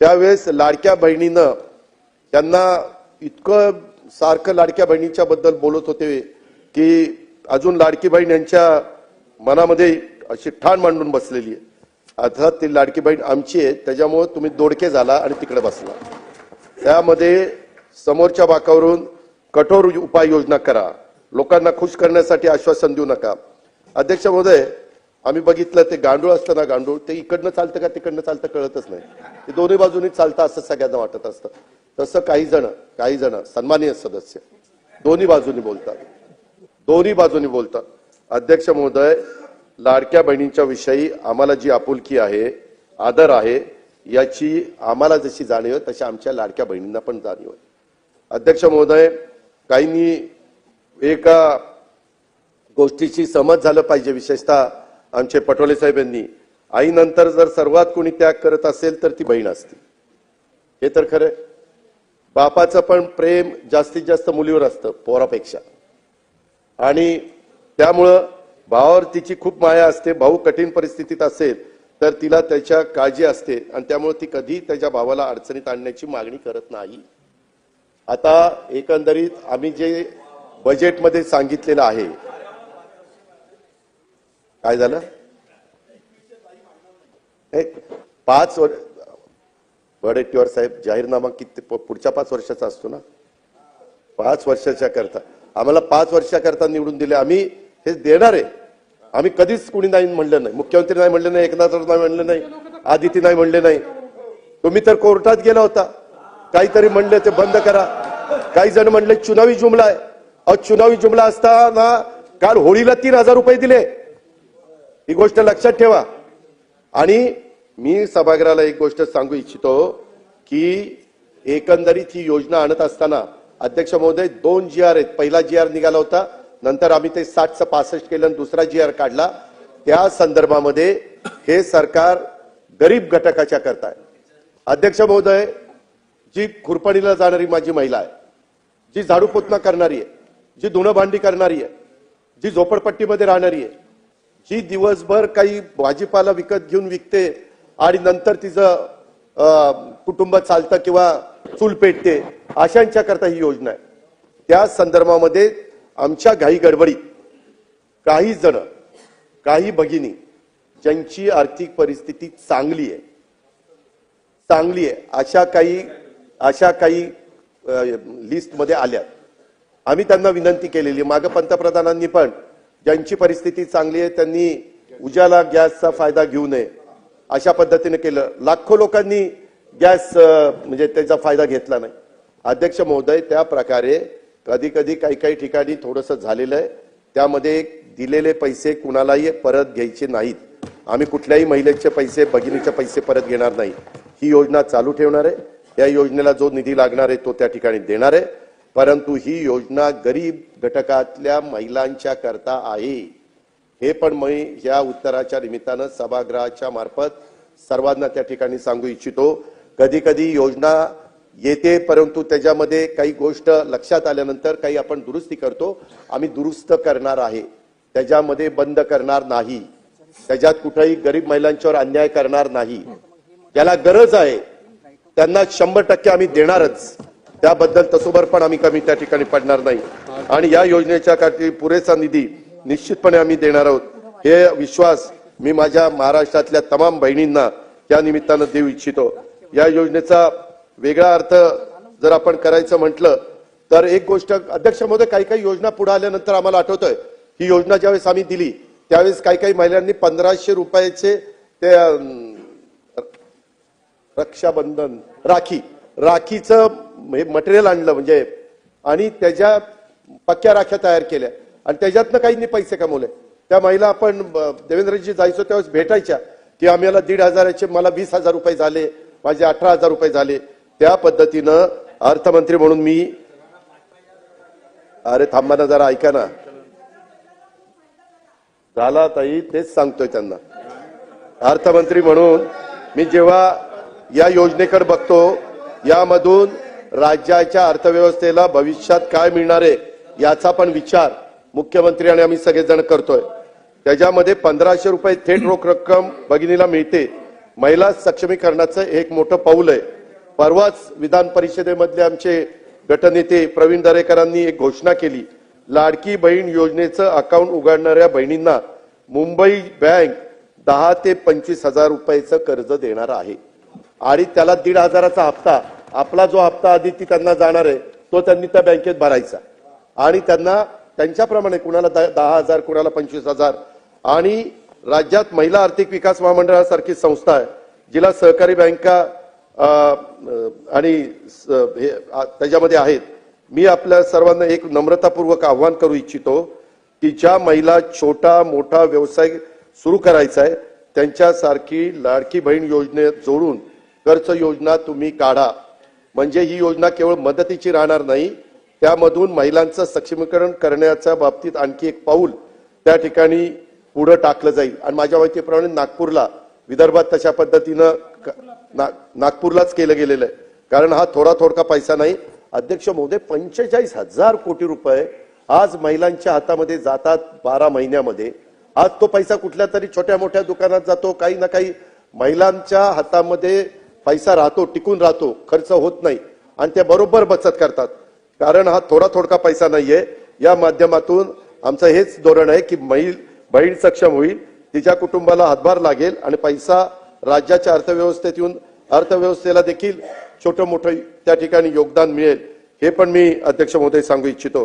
त्यावेळेस लाडक्या बहिणीनं त्यांना इतकं सारखं लाडक्या बहिणीच्या बद्दल बोलत होते की अजून लाडकी बहीण यांच्या मनामध्ये अशी ठाण मांडून बसलेली आहे. अर्थात ती लाडकी बहीण आमची आहे त्याच्यामुळे तुम्ही दोडके झाला आणि तिकडे बसला. त्यामध्ये समोरच्या बाकावरून कठोर उपाययोजना करा. लोकांना खुश करण्यासाठी आश्वासन देऊ नका. अध्यक्ष महोदय आम्ही बघितलं ते गांडूळ असतं ना गांडूळ ते इकडनं चालतं का तिकडनं चालतं कळतच नाही. ते दोन्ही बाजूनी चालतं असं सगळ्यांना वाटत असतं. तसं काही जण काही जण सन्मानीय सदस्य दोन्ही बाजूनी बोलतात. दोन्ही बाजूनी बोलतात. अध्यक्ष महोदय लाडक्या बहिणींच्या विषयी आम्हाला जी आपुलकी आहे आदर आहे याची आम्हाला जशी जाणीव आहे तशी आमच्या लाडक्या बहिणींना पण जाणीव आहे. अध्यक्ष महोदय काहींनी एका गोष्टीची समज झालं पाहिजे विशेषतः आमचे पटोले साहेब यांनी आईनंतर जर सर्वात कोणी त्याग करत असेल तर ती बहीण असते. हे तर खरं बापाचं पण प्रेम जास्तीत जास्त मुलीवर असतं पोरापेक्षा. आणि त्यामुळं भावावर तिची खूप माया असते भाऊ कठीण परिस्थितीत असेल तर तिला त्याच्या काळजी असते आणि त्यामुळे ती कधी त्याच्या भावाला अडचणीत आणण्याची मागणी करत नाही. आता एकंदरीत आम्ही जे बजेटमध्ये सांगितलेलं आहे काय झालं? हे, पाच वर्ष वडेट्टीवार साहेब जाहीरनामा किती पुढच्या पाच वर्षाचा असतो ना? पाच वर्षाच्या करता. आम्हाला पाच वर्षाकरता निवडून दिले. आम्ही हे देणार आहे. आम्ही कधीच कुणी नाही म्हणलं नाही. मुख्यमंत्री नाही म्हणले नाही. एकनाथ नाही म्हणले नाही. आदिती नाही म्हणले नाही. तुम्ही तर कोर्टात गेला होता. काहीतरी म्हणले ते बंद करा. काही जण म्हणले चुनावी जुमला आहे. अहो चुनावी जुमला असताना काल होळीला तीन हजार रुपये दिले. ही गोष्ट लक्षात ठेवा. आणि मी सभागृहाला एक गोष्ट सांगू इच्छितो की एकंदरीत ही योजना आणत असताना अध्यक्ष महोदय दोन जी आर आहेत. पहिला जी आर निघाला होता. नंतर आम्ही ते साठचं पासष्ट केलं आणि दुसरा जी आर काढला. त्या संदर्भामध्ये हे सरकार गरीब घटकाच्या करताय. अध्यक्ष महोदय जी खुरपणीला जाणारी माझी महिला आहे जी झाडू पोतना करणारी आहे जी धुणं भांडी करणारी आहे जी झोपडपट्टीमध्ये राहणारी आहे ही दिवसभर काही भाजीपाला विकत घेऊन विकते आणि नंतर तिचं कुटुंब चालतं किंवा चूल पेटते अशांच्या करता ही योजना आहे. त्या संदर्भामध्ये आमच्या घाई गडबडीत काही जण काही भगिनी ज्यांची आर्थिक परिस्थिती चांगली आहे चांगली आहे अशा काही अशा काही लिस्टमध्ये आल्या आम्ही त्यांना विनंती केलेली मागं पंतप्रधानांनी पण ज्यांची परिस्थिती चांगली आहे त्यांनी उजाला गॅसचा फायदा घेऊ नये. अशा पद्धतीने केलं. लाखो लोकांनी गॅस म्हणजे त्याचा फायदा घेतला नाही. अध्यक्ष महोदय त्या प्रकारे कधी कधी काही काही ठिकाणी थोडंसं झालेलं आहे. त्यामध्ये दिलेले पैसे कुणालाही परत घ्यायचे नाहीत. आम्ही कुठल्याही महिलेचे पैसे भगिनीचे पैसे परत घेणार नाही. ही योजना चालू ठेवणार आहे. या योजनेला जो निधी लागणार आहे तो त्या ठिकाणी देणार आहे. परंतु ही योजना गरीब घटकातल्या महिलांच्या करता आहे. हे पण मी या उत्तराच्या निमित्तानं सभागृहाच्या मार्फत सर्वांना त्या ठिकाणी सांगू इच्छितो. कधी कधी योजना येते परंतु त्याच्यामध्ये काही गोष्ट लक्षात आल्यानंतर काही आपण दुरुस्ती करतो. आम्ही दुरुस्त करणार आहे. त्याच्यामध्ये बंद करणार नाही. त्याच्यात कुठेही गरीब महिलांच्यावर अन्याय करणार नाही. ज्याला गरज आहे. त्यांना शंभर टक्के आम्ही देणारच. त्याबद्दल तसोबर पण आम्ही कमी त्या ठिकाणी पडणार नाही. आणि या योजनेच्या काही पुरेसा निधी निश्चितपणे आम्ही देणार आहोत. हे विश्वास मी माझ्या महाराष्ट्रातल्या तमाम बहिणींना या निमित्तानं देऊ इच्छितो. या योजनेचा वेगळा अर्थ जर आपण करायचं म्हटलं तर एक गोष्ट अध्यक्ष महोदय काही काही योजना पुढे आल्यानंतर आम्हाला आठवतंय. ही योजना ज्यावेळेस आम्ही दिली त्यावेळेस काही काही महिलांनी पंधराशे रुपयाचे ते रक्षाबंधन राखी राखीचं म्हणजे मटेरियल आणलं म्हणजे आणि त्याच्या पक्क्या राख्या तयार केल्या. आणि त्याच्यातनं काहींनी पैसे कमवले. त्या महिला आपण देवेंद्रजी जायचो त्यावेळेस भेटायच्या की आम्हाला दीड हजाराचे मला वीस हजार रुपये झाले माझे अठरा हजार रुपये झाले. त्या पद्धतीनं अर्थमंत्री म्हणून मी अरे थांबा ना जरा ऐका ना. झाला ताई तेच सांगतोय त्यांना. अर्थमंत्री म्हणून मी जेव्हा या योजनेकडे बघतो यामधून राज्याच्या अर्थव्यवस्थेला भविष्यात काय मिळणार आहे याचा पण विचार मुख्यमंत्री आणि आम्ही सगळेजण करतोय. त्याच्यामध्ये पंधराशे रुपये थेट रोख रक्कम भगिनीला मिळते. महिला सक्षमीकरणाचं एक मोठं पाऊल आहे. परवाच विधान परिषदेमधले आमचे गटनेते प्रवीण दरेकरांनी एक घोषणा केली. लाडकी बहीण योजनेचं अकाउंट उघडणाऱ्या बहिणींना मुंबई बँक दहा ते पंचवीस हजार रुपयाचं कर्ज देणार आहे. आणि त्याला दीड हजाराचा हप्ता आपला जो हप्ता आधी ती त्यांना जाणार आहे तो त्यांनी त्या बँकेत भरायचा. आणि त्यांना त्यांच्याप्रमाणे कुणाला द- दहा हजार कुणाला पंचवीस हजार. आणि राज्यात महिला आर्थिक विकास महामंडळासारखी संस्था आहे जिला सहकारी बँका आणि स- हे त्याच्यामध्ये आहेत. मी आपल्या सर्वांना एक नम्रतापूर्वक आव्हान करू इच्छितो की ज्या महिला छोटा मोठा व्यवसाय सुरू करायचा आहे त्यांच्यासारखी लाडकी बहीण योजनेत जोडून कर्ज योजना तुम्ही काढा. म्हणजे ही योजना केवळ मदतीची राहणार नाही त्यामधून महिलांचं सक्षमीकरण करण्याच्या बाबतीत आणखी एक पाऊल त्या ठिकाणी पुढे टाकलं जाईल. आणि माझ्या माहितीप्रमाणे नागपूरला विदर्भात तशा पद्धतीनं क- ना- नागपूरलाच केलं गेलेलं आहे. कारण हा थोडा थोडका पैसा नाही. अध्यक्ष महोदय पंचेचाळीस हजार कोटी रुपये आज महिलांच्या हातामध्ये जातात बारा महिन्यामध्ये. आज तो पैसा कुठल्या तरी छोट्या मोठ्या दुकानात जातो काही ना काही महिलांच्या हातामध्ये पैसा राहतो टिकून राहतो खर्च होत नाही. आणि ते बरोबर बचत करतात. कारण हा थोडा थोडका पैसा नाहीये. या माध्यमातून आमचं हेच धोरण आहे की महिल बहीण सक्षम होईल तिच्या कुटुंबाला हातभार लागेल आणि पैसा राज्याच्या अर्थव्यवस्थेत येऊन अर्थव्यवस्थेला देखील छोटं मोठं त्या ठिकाणी योगदान मिळेल. हे पण मी अध्यक्ष महोदय सांगू इच्छितो.